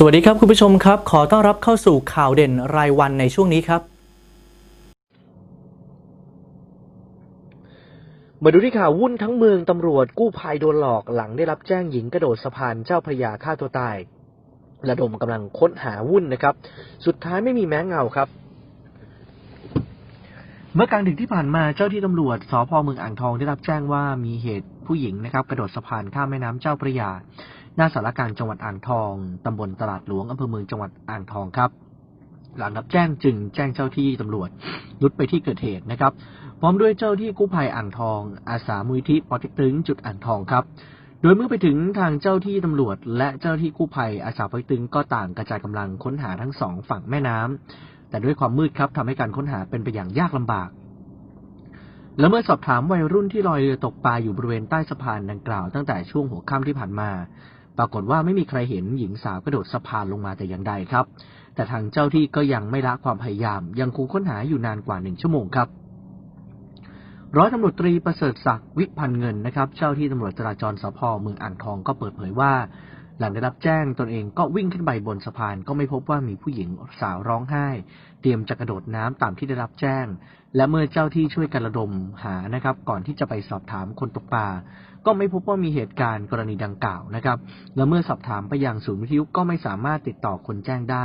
สวัสดีครับคุณผู้ชมครับ ขอต้อนรับเข้าสู่ข่าวเด่นรายวันในช่วงนี้ครับ มาดูที่ข่าววุ่นทั้งเมืองตำรวจกู้ภัยโดนหลอกหลังได้รับแจ้งหญิงกระโดดสะพานเจ้าพระยาฆ่าตัวตาย ระดมกำลังค้นหาวุ่นนะครับ สุดท้ายไม่มีแม้เงาครับเมื่อกลางดึกที่ผ่านมาเจ้าที่ตำรวจสพเมืองอ่างทองได้รับแจ้งว่ามีเหตุผู้หญิงนะครับ กระโดดสะพานข้ามแม่น้ำเจ้าพระยา หน้าสารการจังหวัดอ่างทองตำบลตลาดหลวงอำเภอเมืองจังหวัดอ่างทองครับ หลังรับแจ้งจึงแจ้งเจ้าที่ตำรวจรุดไปที่เกิดเหตุนะครับ พร้อมด้วยเจ้าที่กู้ภัยอ่างทอง อาสามูลที่ปอต็กตึงจุดอ่างทองครับ โดยเมื่อไปถึงทางเจ้าที่ตำรวจ และเจ้าที่กู้ภัยอาสาปอต็กตึงก็ต่างกระจายกำลังค้นหาทั้งสองฝั่งแม่น้ำแต่ด้วยความมืดครับทำให้การค้นหาเป็นไปอย่างยากลำบากและเมื่อสอบถามวัยรุ่นที่ลอยเรือตกปลาอยู่บริเวณใต้สะพานดังกล่าวตั้งแต่ช่วงหัวค่ำที่ผ่านมา ปรากฏว่าไม่มีใครเห็นหญิงสาวกระโดดสะพานลงมาแต่อย่างใดครับ แต่ทางเจ้าที่ก็ยังไม่ละความพยายาม ยังคงค้นหาอยู่นานกว่าหนึ่งชั่วโมงครับร้อยตำรวจตรีประเสริฐศักดิ์วิพันเงินนะครับ เจ้าที่ตำรวจจราจรสพเมืองอ่างทองก็เปิดเผยว่า หลังได้รับแจ้งตนเองก็วิ่งขึ้นไปบนสะพานก็ไม่พบว่ามีผู้หญิงสาวร้องไห้ เตรียมจะกระโดดน้ำตามที่ได้รับแจ้ง และเมื่อเจ้าที่ช่วยกันระดมหานะครับ ก่อนที่จะไปสอบถามคนตกปลา ก็ไม่พบว่ามีเหตุการณ์กรณีดังกล่าวนะครับ และเมื่อสอบถามไปยังศูนย์วิทยุก็ไม่สามารถติดต่อคนแจ้งได้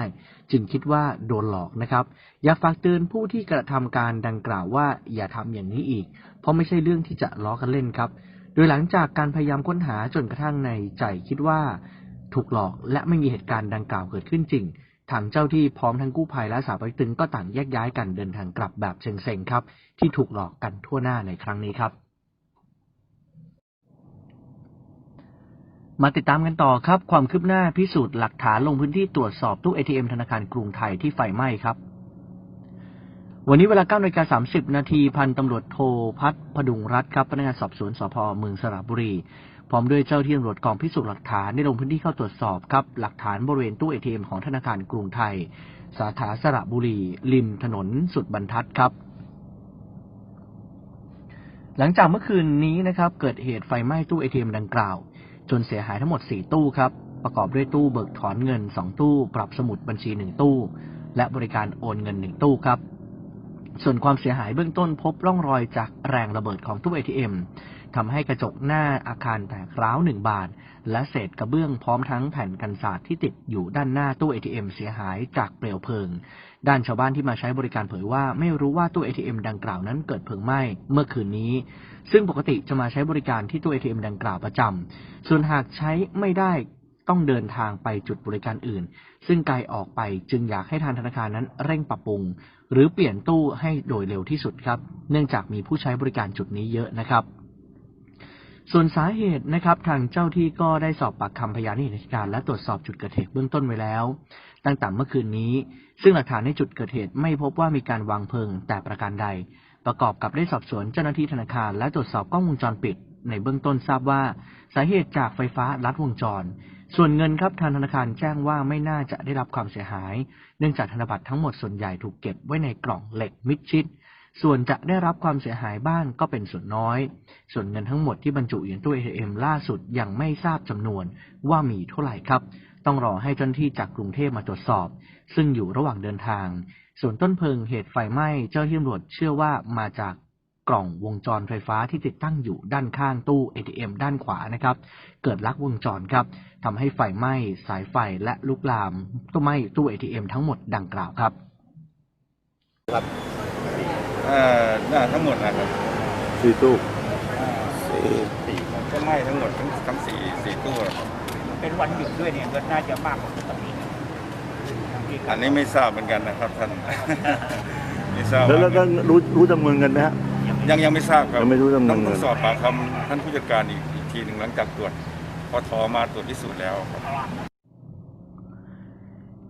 จึงคิดว่าโดนหลอกนะครับอยากฝากเตือนผู้ที่กระทำการดังกล่าวว่าอย่าทำอย่างนี้อีก เพราะไม่ใช่เรื่องที่จะล้อกันเล่นครับ โดยหลังจากการพยายามค้นหาจนกระทั่งในใจคิดว่าถูกหลอกและไม่มีเหตุการณ์ดังกล่าวเกิดขึ้นจริงทางเจ้าที่พร้อมทั้งกู้ภัยและสาวไปตึงก็ต่างแยกย้ายกันเดินทางกลับแบบเซ็งๆครับ ที่ถูกหลอกกันทั่วหน้าในครั้งนี้ครับ มาติดตามกันต่อครับ ความคืบหน้าพิสูจน์หลักฐานลงพื้นที่ตรวจสอบตู้ ATM ธนาคารกรุงไทยที่ไฟไหม้ครับ วันนี้เวลา9นาฬิกา30 นาทีพันตำรวจโทพัฒน์พดุงรัตน์ครับพนักงานสอบสวนสพเมืองสระบุรี พร้อมด้วยเจ้าที่ตำรวจกองพิสูจน์หลักฐานได้ลงพื้นที่เข้าตรวจสอบครับ หลักฐานบริเวณตู้ ATM ของธนาคารกรุงไทย สาขาสระบุรี ริมถนนสุดบรรทัดครับหลังจากเมื่อคืนนี้นะครับ เกิดเหตุไฟไหม้ตู้ ATM ดังกล่าว นเสียหายทั้งหมด 4 ตู้ครับ ประกอบด้วยตู้เบิกถอนเงิน 2 ตู้ ปรับสมุดบัญชี 1 ตู้ และบริการโอนเงิน 1 ตู้ครับ ส่วนความเสียหายเบื้องต้นพบร่องรอยจากแรงระเบิดของตู้ ATM ทำให้กระจกหน้าอาคารแตกร้าวหนึ่งบานและเศษกระเบื้องพร้อมทั้งแผ่นกันศาสตร์ที่ติดอยู่ด้านหน้าตู้ ATM เสียหายจากเปลวเพลิง ด้านชาวบ้านที่มาใช้บริการเผยว่าไม่รู้ว่าตู้ ATM ดังกล่าวนั้นเกิดเพลิงไหม้เมื่อคืนนี้ ซึ่งปกติจะมาใช้บริการที่ตู้ ATM ดังกล่าวประจำส่วนหากใช้ไม่ได้ต้องเดินทางไปจุดบริการอื่น ซึ่งไกลออกไปจึงอยากให้ทางธนาคารนั้นเร่งปรับปรุง หรือเปลี่ยนตู้ให้โดยเร็วที่สุดครับ เนื่องจากมีผู้ใช้บริการจุดนี้เยอะนะครับ ส่วนสาเหตุนะครับทางเจ้าที่ก็ได้สอบปากคำพยานที่เห็นเหตุการณ์และตรวจสอบจุดเกิดเหตุเบื้องต้นไว้แล้ว ตั้งแต่เมื่อคืนนี้ ซึ่งหลักฐานในจุดเกิดเหตุไม่พบว่ามีการวางเพลิงแต่ประการใด ประกอบกับได้สอบสวนเจ้าหน้าที่ธนาคาร และตรวจสอบกล้องวงจรปิด ในเบื้องต้นทราบว่า สาเหตุจากไฟฟ้าลัดวงจร ส่วนเงินครับทางธนาคารแจ้งว่าไม่น่าจะได้รับความเสียหาย เนื่องจากธนบัตรทั้งหมดส่วนใหญ่ถูกเก็บไว้ในกล่องเหล็กมิดชิด ส่วนจะได้รับความเสียหายบ้างก็เป็นส่วนน้อย ส่วนเงินทั้งหมดที่บรรจุอยู่ในตู้ ATM ล่าสุดยังไม่ทราบจำนวนว่ามีเท่าไหร่ครับ ต้องรอให้เจ้าหน้าที่จากกรุงเทพมาตรวจสอบ ซึ่งอยู่ระหว่างเดินทาง ส่วนต้นเพลิงเหตุไฟไหม้เจ้าหน้าที่ตำรวจเชื่อว่ามาจากกล่องวงจรไฟฟ้าที่ติดตั้งอยู่ด้านข้างตู้ ATM ด้านขวานะครับ เกิดลักวงจรครับทำให้ไฟไหม้สายไฟและลุกลามตู้ไหม้ตู้ ATM ทั้งหมดดังกล่าวครับ เอ่อน่าทั้งหมดนะครับสี่ตู้สี่สี่ก็ไหม้ทั้งหมดทั้งทั้งสี่สี่ตู้ครับเป็นวันหยุดด้วยเนี่ยก็น่าจะมากกว่าปกติอันนี้ไม่ทราบเหมือนกันนะครับท่าน ไม่ทราบแล้วแล้วก็รู้รู้จำนวนเงินไหมฮะ ยังยังไม่ทราบครับยังไม่รู้จำนวนต้องเงิน ต้องสอบปากคำท่านผู้จัดการอีกอีกทีหนึ่งหลังจากตรวจพอทอมาตรวจพิสูจน์แล้วครับ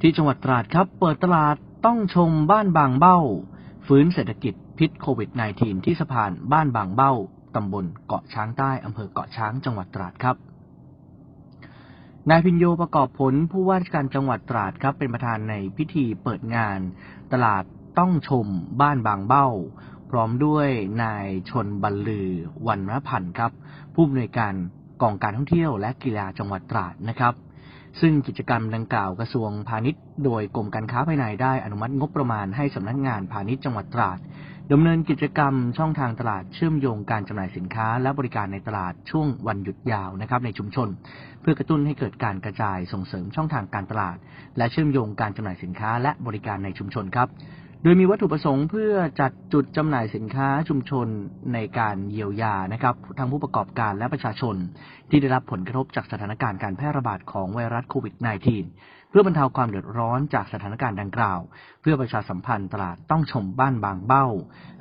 ที่จังหวัดตราดครับ เปิดตลาดต้องชมบ้านบางเบ้า ฟื้นเศรษฐกิจ พิษโควิด -19 ที่สะพานบ้านบางเบ้า ตำบลเกาะช้างใต้ อำเภอเกาะช้าง จังหวัดตราดครับ นายพินโยประกอบผลผู้ว่าราชการจังหวัดตราดครับ เป็นประธานในพิธีเปิดงาน ตลาดต้องชมบ้านบางเบ้า พร้อมด้วยนายชนบรรลือวันรพันธ์ครับ ผู้อำนวยการกองการท่องเที่ยวและกีฬาจังหวัดตราดนะครับซึ่งกิจกรรมดังกล่าวกระทรวงพาณิชย์ โดยกรมการค้าภายในได้อนุมัติงบประมาณให้สำนักงานพาณิชย์จังหวัดตราด ดำเนินกิจกรรมช่องทางตลาดเชื่อมโยงการจำหน่ายสินค้า และบริการในตลาดช่วงวันหยุดยาวนะครับในชุมชน เพื่อกระตุ้นให้เกิดการกระจายส่งเสริมช่องทางการตลาด และเชื่อมโยงการจำหน่ายสินค้า และบริการในชุมชนครับโดยมีวัตถุประสงค์เพื่อจัดจุดจำหน่ายสินค้าชุมชนในการเยียวยานะครับทั้งผู้ประกอบการและประชาชน ที่ได้รับผลกระทบจากสถานการณ์การแพร่ระบาดของไวรัสโควิด -19 พื่อบรรเทาความเดือดร้อนจากสถานการณ์ดังกล่าว เพื่อประชาสัมพันธ์ตลาดต้องชมบ้านบางเบ้า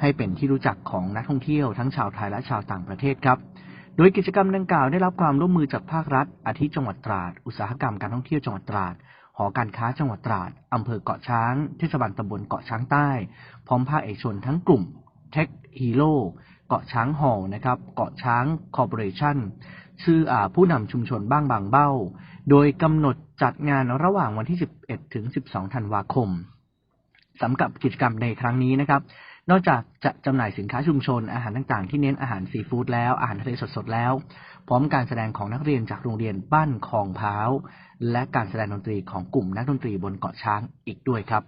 ให้เป็นที่รู้จักของนักท่องเที่ยวทั้งชาวไทยและชาวต่างประเทศครับ โดยกิจกรรมดังกล่าวได้รับความร่วมมือจากภาครัฐ อาทิจังหวัดตราด อุตสาหกรรมการท่องเที่ยวจังหวัดตราด หอการค้าจังหวัดตราดอำเภอเกาะช้าง เทศบาลตำบลเกาะช้างใต้ พร้อมภาคเอกชนทั้งกลุ่มเทคฮีโร่เกาะช้างหอนะครับ เกาะช้างคอร์ปอเรชั่น ชื่ออผู้นำชุมชนบ้างบางเบ้า โดยกำหนดจัดงานระหว่างวันที่ 11 ถึง 12 ธันวาคมสำหรับกิจกรรมในครั้งนี้นะครับ นอกจากจะจำหน่ายสินค้าชุมชนอาหารต่างๆ ที่เน้นอาหารซีฟู้ดแล้วอาหารทะเลสดๆแล้ว พร้อมการแสดงของนักเรียนจากโรงเรียนบ้านคลองพร้าว และการแสดงดนตรีของกลุ่มนักดนตรีบนเกาะช้างอีกด้วยครับ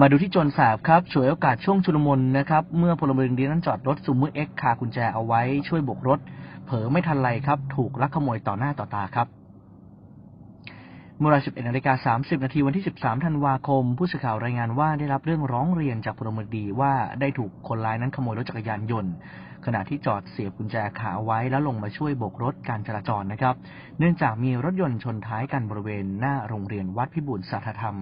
มาดูที่โจรแสบครับฉวยโอกาสช่วงชุลมุนนะครับ เมื่อพลเมืองดีนั้นจอดรถซูมอร์เอ็กคากุญแจเอาไว้ช่วยโบกรถ เผลอไม่ทันไรครับ ถูกลักขโมยต่อหน้าต่อตาครับ เมื่อเวลา11นาฬิกา30 นาทีวันที่ 13 ธันวาคม ผู้สื่อข่าวรายงานว่าได้รับเรื่องร้องเรียนจากพลเมืองดีว่าได้ถูกคนร้ายนั้นขโมยรถจักรยานยนต์ ขณะที่จอดเสียบกุญแจขาไว้แล้วลงมาช่วยโบกรถการจราจรนะครับ เนื่องจากมีรถยนต์ชนท้ายกันบริเวณหน้าโรงเรียนวัดพิบูลสาธธรรม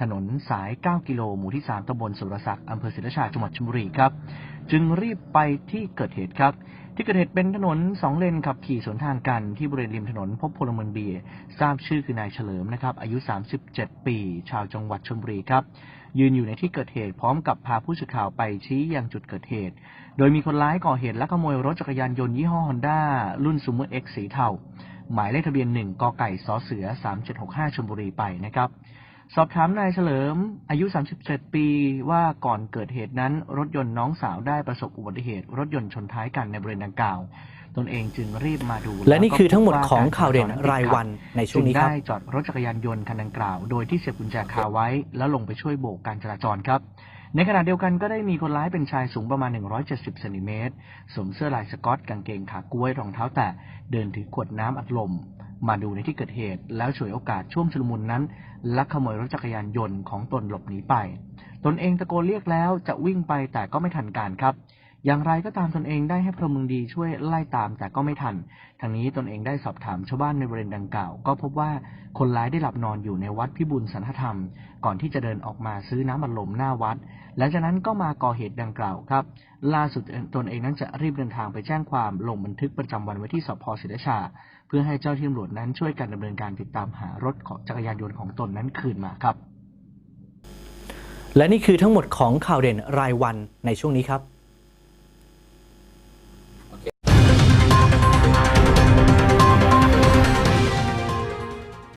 ถนนสาย 9 กิโลหมู่ที่ 3ตำบลสุรศักดิ์อำเภอศรีราชาจังหวัดชลบุรีครับ จึงรีบไปที่เกิดเหตุครับ ที่เกิดเหตุเป็นถนนสองเลนขับขี่สวนทางกันที่บริเวณริมถนนพบพลเมืองดีทราบชื่อคือนายเฉลิมนะครับ อายุ 37 ปี ชาวจังหวัดชลบุรีครับ ยืนอยู่ในที่เกิดเหตุพร้อมกับพาผู้สื่อข่าวไปชี้ยังจุดเกิดเหตุ โดยมีคนร้ายก่อเหตุแลักขโมยรถจักรยานยนต์ยี่ห้อฮอนด้ารุ่นซูเมอร์เอ็กสีเทาหมายเลขทะเบียนหนึ่งกไก่สเสือ 3765ชลบุรีไปนะครับ สอบถามนายเฉลิม อายุ 37 ปีว่าก่อนเกิดเหตุนั้น รถยนต์น้องสาวได้ประสบอุบัติเหตุ รถยนต์ชนท้ายกันในบริเวณดังกล่าว ตนเองจึงรีบมาดู และนี่คือทั้งหมดก็พบของข่าวเด่นกจจรายวันในช่วงนี้จึครับได้จอดรถจักรยานยนต์คันดังกล่าว โดยที่เสียบกุญแจคาไว้ แล้วลงไปช่วยโบกการจราจรครับในขณะเดียวกันก็ได้มีคนร้ายเป็นชายสูงประมาณ 170เซนติเมตรสวมเสื้อลายสก๊อตกางเกงขากล้วยรองเท้าแตะเดินถือขวดน้ำอัดลม มาดูในที่เกิดเหตุ แล้วฉวยโอกาสช่วงชุลมุนนั้น ลักขโมยรถจักรยานยนต์ของตนหลบหนีไป ตนเองตะโกนเรียกแล้วจะวิ่งไปแต่ก็ไม่ทันการครับ อย่างไรก็ตามตนเองได้ให้พลเมืองดีช่วยไล่ตามแต่ก็ไม่ทัน ทางนี้ตนเองได้สอบถามชาวบ้านในบริเวณดังกล่าว ก็พบว่าคนร้ายได้หลับนอนอยู่ในวัดพิบูลสันทธรรม ก่อนที่จะเดินออกมาซื้อน้ำอัดลมหน้าวัด หลังจากนั้นก็มาก่อเหตุดังกล่าวครับ ล่าสุดตนเองนั้นจะรีบเดินทางไปแจ้งความลงบันทึกประจำวันไว้ที่สพศิริชา เพื่อให้เจ้าที่ตำรวจนั้นช่วยกันดำเนินการติดตามหารถของจักรยานยนต์ของตนนั้นคืนมาครับ และนี่คือทั้งหมดของข่าวเด่นรายวันในช่วงนี้ครับ